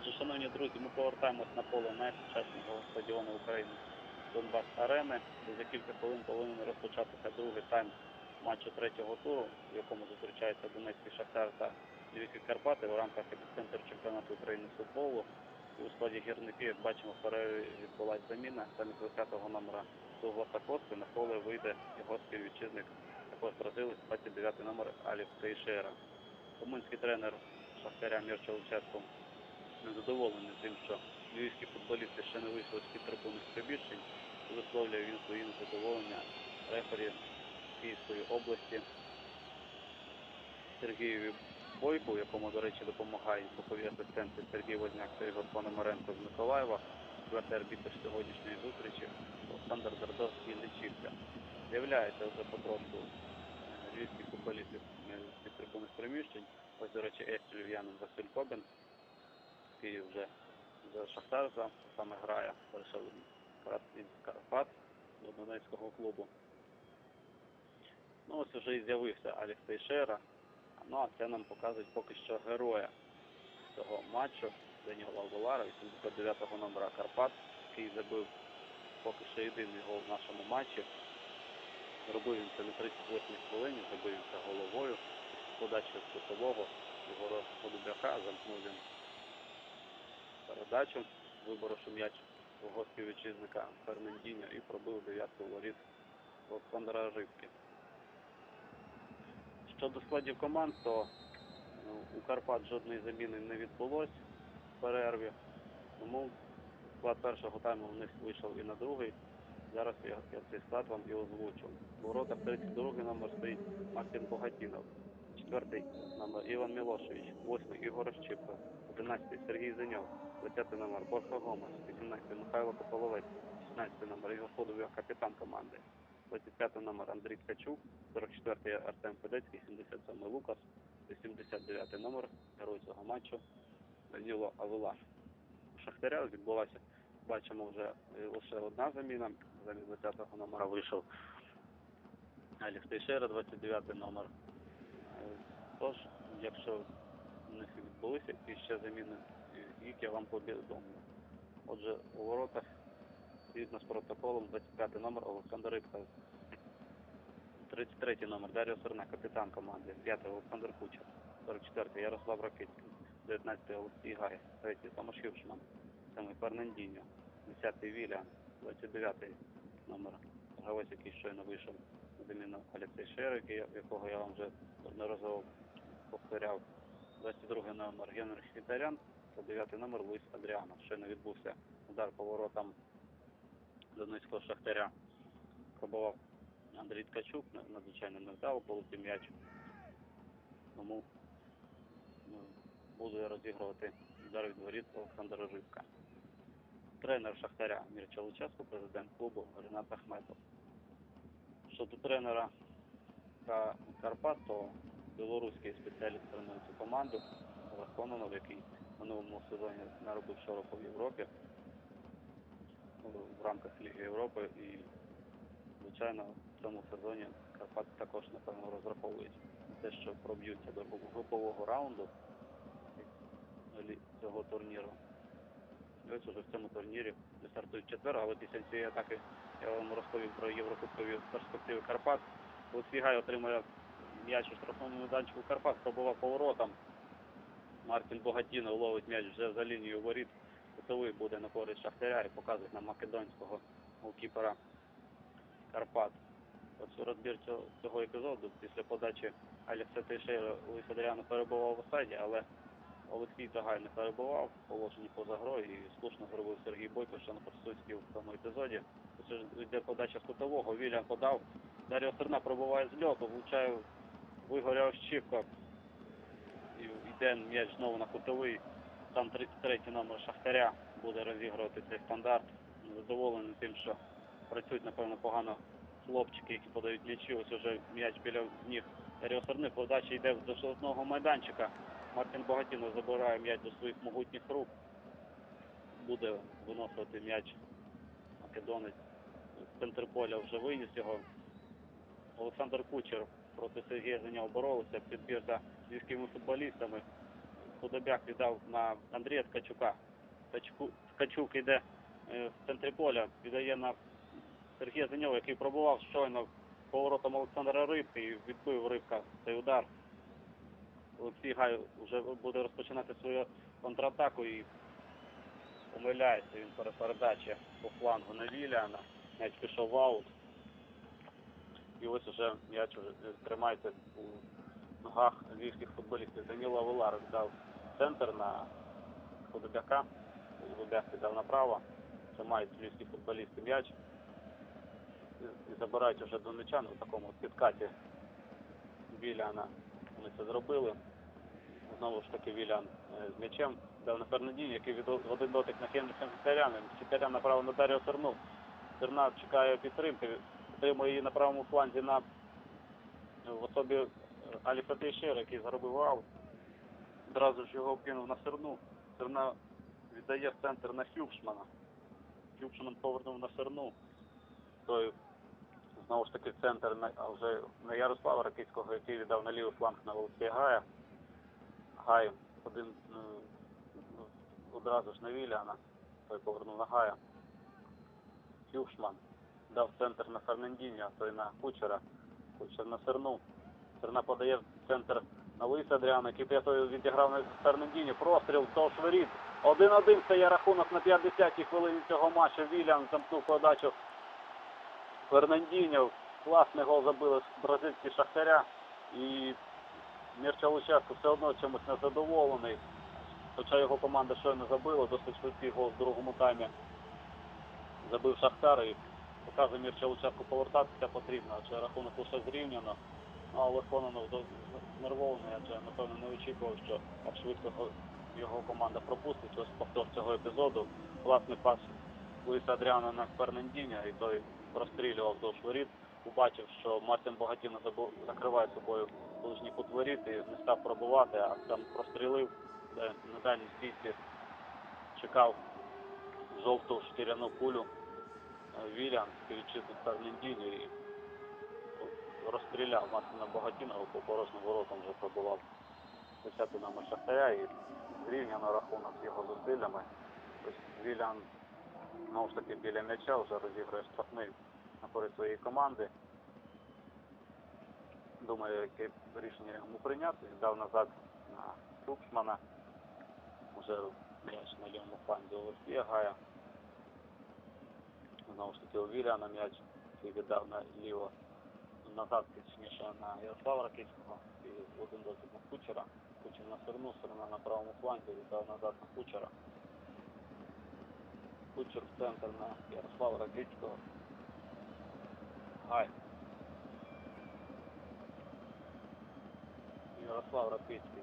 Отже, шановні друзі, ми повертаємось на поле найсучаснішого стадіону України Донбас Арени. За кілька хвилин повинен розпочатися другий тайм матчу третього туру, в якому зустрічаються Донецький Шахтар та Львівські Карпати в рамках епіцентру чемпіонату України з футболу. І у складі гірників, як бачимо, в перерві відбулася заміна. Замість 20-го номера Дугласа Кости на поле вийде його співвітчизник, також бразилець, 29 номер Аліс Тейшера. Румунський тренер Шахтаря Мірча Луческо незадоволений тим, що львівські футболісти ще не вийшли з під трибунних прибільшень. Висловлює він своє незадоволення рефері Київської області Сергієві Бойку, якому, до речі, допомагає бокові асистенти Сергій Возняк та Ігор Пономаренко з Миколаєва, четвертий арбітр сьогоднішньої зустрічі Олександр Дардовський Личівка. З'являється вже потрошку е, львівських футболістів з під трибунних приміщень. Ось, до речі, Естю Львів'янин Василь Кобин, який вже за Шахтар за- саме грає, перейшов із Карпат до Донецького клубу. Ну ось вже і з'явився Алекс Тейшера. Ну а це нам показують поки що героя цього матчу Даніла Волара, 89-го номера Карпат, який забив поки що єдиний гол в нашому матчі. Зробив він це на 38-й хвилині, забив він це головою. Подача з кутового його Подубяка, замкнув він передачу, виборовши м'яч свого співвітчизника Фернандіньо і пробив дев'ятку воріт Олександра Рибки. Щодо складів команд, то ну, у Карпат жодної заміни не відбулось в перерві, тому склад першого тайму в них вийшов і на другий. Зараз я, я цей склад вам і озвучу. У воротах 32 номер стоїть Мартин Богатінов, четвертий номер Іван Мілошевич, восьмий Ігор Щипко, 11 Сергій Зеньов, 20 номер Борха Гомес, 18 Михайло Кополовець, 16 номер Ігор Ходов'я, капітан команди, 25 номер Андрій Ткачук, 44-й Артем Федецький, 77-й Лукас, 89-й номер герой цього матчу Даніло Авилаш. У Шахтаря відбулася, бачимо вже е, лише одна заміна. Замість 20-го номера вийшов Аліс Тейшера, 29-й номер. Е, Тож, якщо них відбулися якісь ще заміни, їх я вам повідомлю. Отже, у воротах згідно з протоколом 25 номер Олександр Рибка, 33 номер Дар'я Сорна, капітан команди, 5 Олександр Кучер, 44 Ярослав Ракицький, 19 Олексій Гай, 3 Томаш Хюшман, 7 Фернандіньо, 10 Вілян, 29 номер гравець, який щойно вийшов заміну Олексій Шер, який- якого я вам вже одноразово повторяв, 22 номер Генрих Хітарян та 9 номер Луїс Адріано. Щойно відбувся удар по воротам Донецького Шахтаря. Пробував Андрій Ткачук, на- надзвичайно невдало полетів м'яч. Тому ну, буде розігрувати удар від воріт Олександра Рибка. Тренер Шахтаря Мірча Луческо, президент клубу Ренат Ахметов. Щодо тренера Ка- Карпат, то білоруський спеціаліст тренує цю команду Олег який в минулому сезоні наробив широко в Європі в рамках Ліги Європи і, звичайно, в цьому сезоні Карпати також, напевно, розраховують те, що проб'ються до групового раунду цього турніру. Ось уже в цьому турнірі де стартують четвер, але після цієї атаки я вам розповів про єврокубкові перспективи Карпат. Олексій Гай отримує м'яч у штрафному майданчику Карпат, пробував поворотом. Мартін Богатінов ловить м'яч вже за лінією воріт. Кутовий буде на користь Шахтаря і показують нам македонського голкіпера Карпат. Ось розбір цього, епізоду після подачі Алекса Тейшера Луїс Адріано перебував в осаді, але Олексій Загай не перебував в положенні поза грою і слушно зробив Сергій Бойко, що на напрацював в тому епізоді. Ж йде подача з кутового, Вільям подав. Дар'я Серна пробуває з льоту, влучає в Ігоря Ощіпка. І йде м'яч знову на кутовий. Там 33 номер Шахтаря буде розігрувати цей стандарт. Задоволений тим, що працюють, напевно, погано хлопчики, які подають м'ячі. Ось уже м'яч біля ніг Серни. Подача йде до штрафного майданчика. Мартин Богатінов забирає м'яч до своїх могутніх рук. Буде виносити м'яч Македонець. Центр поля вже виніс його. Олександр Кучер проти Сергія за нього боролися. Підбір за львівськими футболістами. Худобяк віддав на Андрія Ткачука. Ткачук йде е, в центрі поля, віддає на Сергія Зеньова, який пробував щойно поворотом Олександра Рибки і відбив Рибка цей удар. Олексій Гай вже буде розпочинати свою контратаку і помиляється він перед передачі по флангу на Віліана. М'яч пішов в аут. І ось уже м'яч е, тримається у ногах львівських футболістів. Даніло Авелар дав центр на Худобяка. Худобяк піддав направо. Тримають львівські футболісти м'яч. І- забирають уже до м'яча ну, такому підкаті Віліана. Вони це зробили. Знову ж таки Віліан е, з м'ячем дав на Фернандіні, який від один дотик на Мхітаряна. Мхітарян направо на Даріо Терну. Терна чекає підтримки, підтримує її на правому фланзі на в особі е, Аліфа Тейшера, який заробив аут. Одразу ж його кинув на Серну. Серна віддає центр на Хюбшмана. Хюбшман повернув на Серну. Той знову ж таки центр на, вже на Ярослава Ракицького, який віддав на лівий фланг на Олексія Гая. Гай один ну, одразу ж на Віліана, той повернув на Гая. Хюшман дав центр на Фернандіньо, той на Кучера, Кучер на Серну. Серна подає центр на Луїса Адріана, який п'ятою відіграв на Фернандіньо. Простріл вздовж воріт. Один-один стає рахунок на 50-й хвилині цього матчу. Вільям замкнув подачу Фернандіньо. Класний гол забили бразильські шахтаря. І Мірча Луческо все одно чимось незадоволений. Хоча його команда щойно забила, досить швидкий гол в другому таймі забив Шахтар і показує Мірча Луческу повертатися потрібно, адже рахунок лише зрівняно. Ну, але Кононов адже напевно не очікував, що так швидко його команда пропустить. Ось повтор цього епізоду. Класний пас Луїса Адріана на Фернандіня, і той прострілював вздовж воріт. Побачив, що Мартин Богатіно забу- закриває собою ближній кут воріт і не став пробувати, а там прострілив, де на дальній стійці чекав жовту шкіряну кулю е, Вільям, стоючи тут і розстріляв Мартина Богатінова по порожнім воротам вже пробував 10 номер Шахтаря і зрівняно рахунок з його зусиллями. Ось Вілян знову ж таки біля м'яча вже розіграє штрафний на користь своєї команди. Думаю, яке рішення йому прийняти. Дав назад на Шукшмана. Уже м'яч на лівому фланзі Олексія Гая. Знову ж таки у Віляна м'яч який віддав на ліво назад, точніше на Ярослава Ракицького і один досить на Кучера. Кучер на Серну, Серна на правому фланзі, віддав назад на Кучера. Кучер в центр на Ярослава Ракицького. Гай. Ярослав Ракицький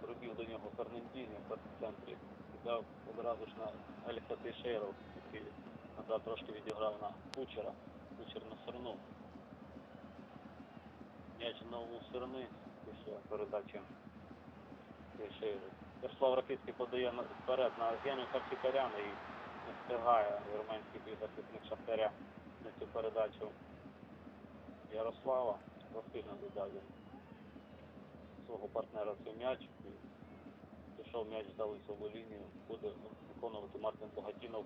пробіг до нього Фернандіні в центрі і дав одразу ж на Еліса Тейшеру, який назад трошки відіграв на Кучера. Кучер на Серну. М'яч знову у Серни після передачі Ярослав Ракицький подає на- вперед на Євгенію Харчикаряна і не встигає вірменський півзахисник Шахтаря на цю передачу Ярослава. Засильно додав він свого партнера цей м'яч. Пішов м'яч за лицеву лінію. Буде виконувати Мартин Богатінов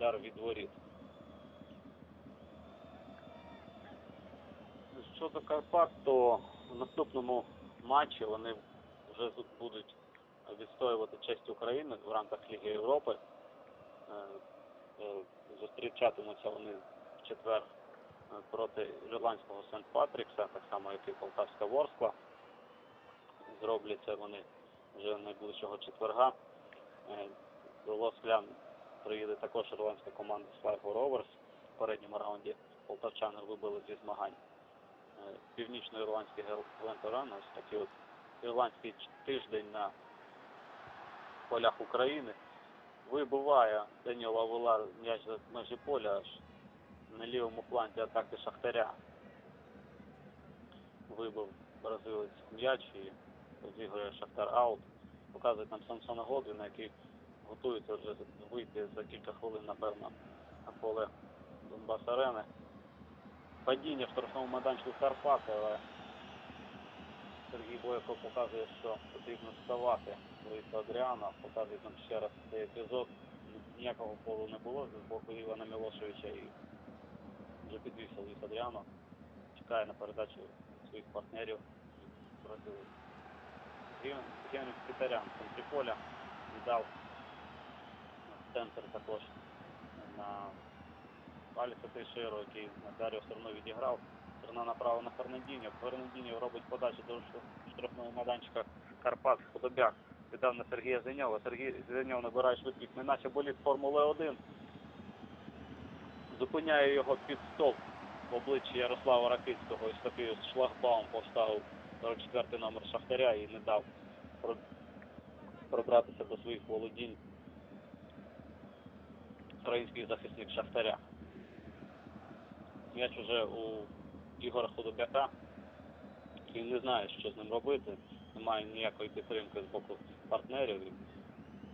удар від воріт. Щодо Карпат, то в наступному матчі вони вже тут будуть відстоювати честь України в рамках Ліги Європи. Е, е, Зустрічатимуться вони в четвер е, проти ірландського Сент-Патрікса, так само як і Полтавська Ворскла. Зроблять це вони вже найближчого четверга. До Лосклян приїде також ірландська команда Sligo Rovers. В передньому раунді полтавчани вибили зі змагань. Е, Північно-ірландський Гленторан, ось такий от ірландський тиждень на полях України. Вибиває Даніл Авелар м'яч за межі поля аж на лівому фланзі атаки Шахтаря. Вибив бразилець м'яч і розігрує Шахтар аут. Показує нам Самсона Годвіна, який готується вже вийти за кілька хвилин, напевно, на поле Донбас Арени. Падіння в штрафному майданчику Карпати, але Сергій Бойко показує, що потрібно вставати Луїса Адріана, показують нам ще раз цей епізод. Ніякого фолу не було з боку Івана Мілошевича і вже підвівся Луїс Адріано. Чекає на передачу своїх партнерів. Євген Китарян в центрі поля віддав центр також на Аліса Тейшеру, який Даріо все одно відіграв. Сторона направо на Фернандіньо. Фернандіньо робить подачу до штрафного майданчика Карпат Худобяк. Віддав на Сергія Зеньова. Сергій Зеньов набирає швидкість, не наче боліт Формули 1. Зупиняє його під стоп в обличчі Ярослава Ракицького. Ось такий шлагбаум поставив 44 номер Шахтаря і не дав пробратися до своїх володінь український захисник Шахтаря. М'яч уже у Ігора Худобяка. Він не знає, що з ним робити. Немає ніякої підтримки з боку партнерів. Він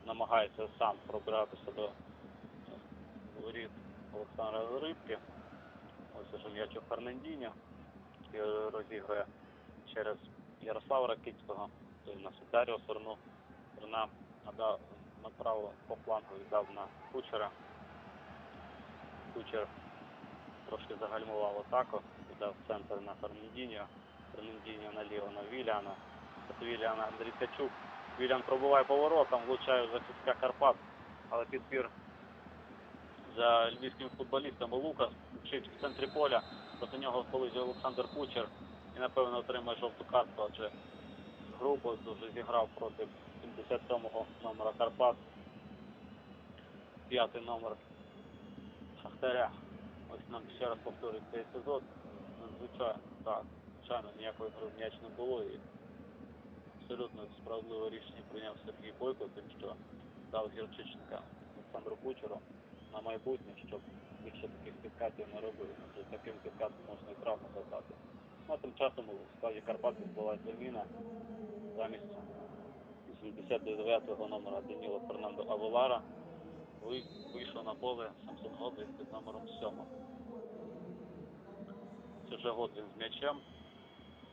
намагається сам пробиратися до воріт Олександра Рибки. Ось уже м'яч у Фернандіні, який розігрує через Ярослава Ракицького, той на Даріо Сорну. Надав направо по флангу віддав на кучера. Кучер трошки загальмував атаку, віддав в центр на Фернандіньо. Фернандіньо наліво на Віляна. З Віляна Андрій Ткачук. Вілян пробуває поворотом, влучає в захистка Карпат, але підбір за львівським футболістом Лукас вчить в центрі поля. Проти нього полизує Олександр Кучер і напевно отримає жовту картку, адже грубо дуже зіграв проти 77-го номера Карпат. П'ятий номер Шахтаря. Ось нам ще раз повторюють цей епізод. Надзвичайно, так, звичайно, ніякої гри не було і абсолютно справедливе рішення прийняв Сергій Бойко, тим, що дав Гірчичника Олександру Кучеру на майбутнє, щоб більше таких підкатів не робив. Адже таким підкатом можна і травму завдати. Ну, а тим часом у складі Карпат відбулася заміна замість 79-го номера Даніло Фернандо Авелара вийшов на поле Самсон Годлін під номером 7. Це вже Годлін з м'ячем.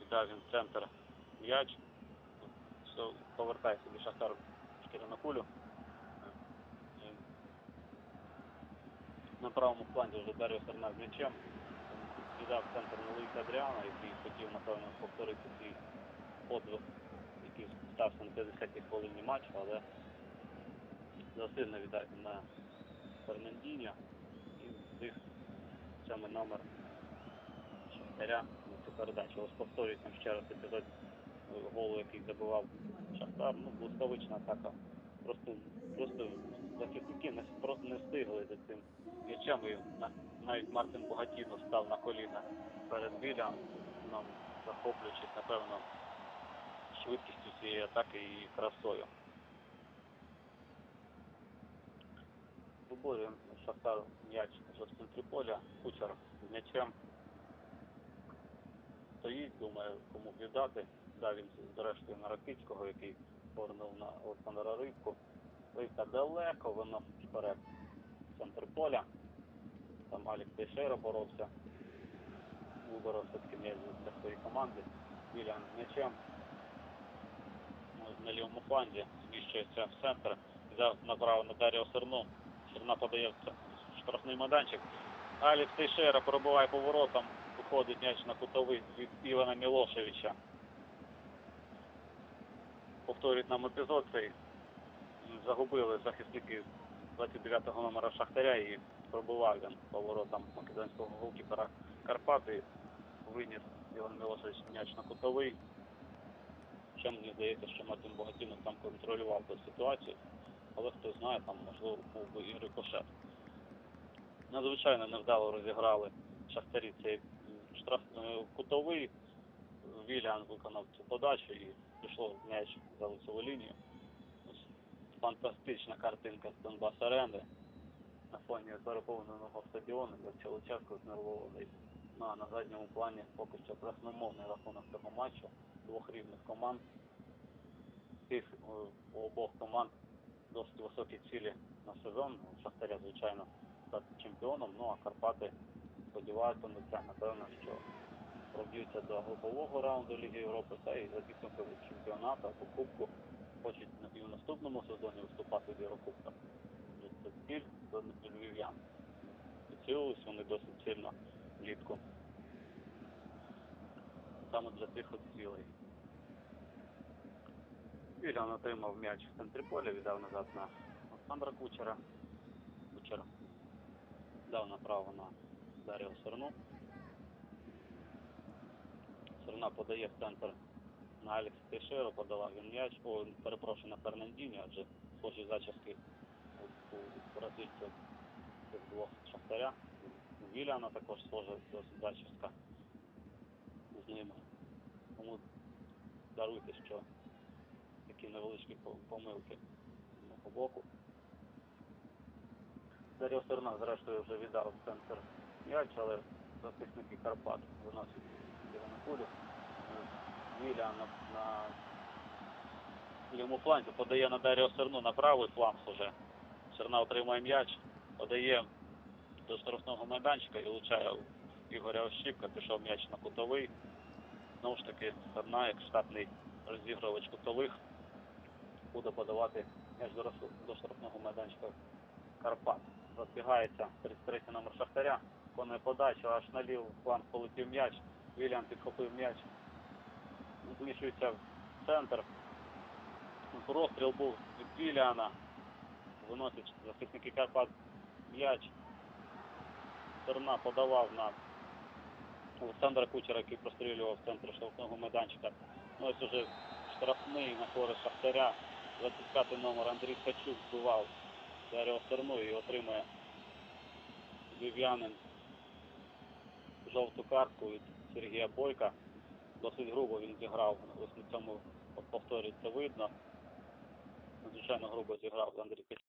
Віддав він центр м'яч. Повертає собі Шахтар шкіряну кулю. Е, На правому фланзі вже Дар'о Серна з м'ячем. Віддав центр на Луїса Адріана, який хотів, напевно, повторити свій подвиг, який стався на 50-й хвилині матчу, але засильно віддав на Фернандіньо і встиг саме номер Шахтаря на цю передачу. Ось повторюється ще раз епізод голу, який забивав Шахтар. Ну, блискавична атака. Просто, просто захисники просто не встигли за цим м'ячем. І навіть Мартин Богатінов став на коліна перед Вілям, захоплюючись, напевно, швидкістю цієї атаки і красою. Виборює Шахтар м'яч вже в центрі поля, кучер з м'ячем. Стоїть, думає, кому віддати. Дав він зрештою на Ракицького, який повернув на Олександра Рибку. Рибка далеко виносить вперед центр поля. Там Алік Тейшера боровся. Виборов все-таки м'яч для своєї команди. Вілян з м'ячем. Ось на лівому фланзі зміщується в центр. Взяв направо на Даріо Серну. Серна подає штрафний майданчик. Алік Тейшера пробиває поворотом. Виходить м'яч на кутовий від Івана Мілошевича. Повторюють нам епізод цей. Загубили захисники 29-го номера Шахтаря і пробивав він поворотом македонського голкіпера Карпати. Виніс Іван Мілошевич м'яч на кутовий. Ще мені здається, що Мартин Богатінов там контролював ту ситуацію, але хто знає, там можливо був би і рикошет. Надзвичайно невдало розіграли Шахтарі цей штраф е, кутовий. Віліан виконав цю подачу і пішло м'яч за лицеву лінію. Ось фантастична картинка з Донбас Арени на фоні переповненого стадіону, де Челочевсько знервований. Ну а на задньому плані поки що красномовний рахунок цього матчу двох рівних команд. Тих е, у обох команд досить високі цілі на сезон. Шахтаря, звичайно, стати чемпіоном. Ну а Карпати сподіваються на це, напевно, що проб'ються до групового раунду Ліги Європи та і за підсумками чемпіонату або Кубку хочуть і в наступному сезоні виступати в Єврокубках. Це ціль до львів'ян. Поцілились вони досить сильно влітку. Саме для цих от цілей. Вільян отримав м'яч в центрі поля, віддав назад на Олександра Кучера. Кучер дав направо на Дар'я Серну. Серна подає в центр на Алекс Тейшеру, подавав він м'яч. О, перепрошую, на Фернандіні, адже схожі зачіски у, бразильців цих двох шахтаря. Віляна також схожа зачіска з ними. Тому даруйте, що такі невеличкі помилки мого боку. Дар'я Серна, зрештою, вже віддав центр м'яч, але захисники Карпат виносять його на кулю. Віля на, на лівому фланзі подає на Дар'я Серну на правий фланг уже. Серна отримує м'яч, подає до штрафного майданчика і влучає Ігоря Ощіпка, пішов м'яч на кутовий. Знову ж таки, Серна, як штатний розігрувач кутових, буде подавати м'яч до, штрафного майданчика Карпат. Розбігається 33 номер Шахтаря, виконує подачу, аж на лівий фланг полетів м'яч. Вільям підхопив м'яч, зміщується в центр. Розстріл був від Віліана. Виносять захисники Карпат м'яч. Серна подавав на Олександра Кучера, який прострілював в центр штрафного майданчика. Ну ось уже штрафний на користь Шахтаря. 25 номер Андрій Ткачук збивав Дар'я Серну і отримує львів'янин жовту картку від Сергія Бойка. Досить грубо він зіграв. Ось на цьому повторі це видно. Надзвичайно грубо зіграв Андрій Ткачук.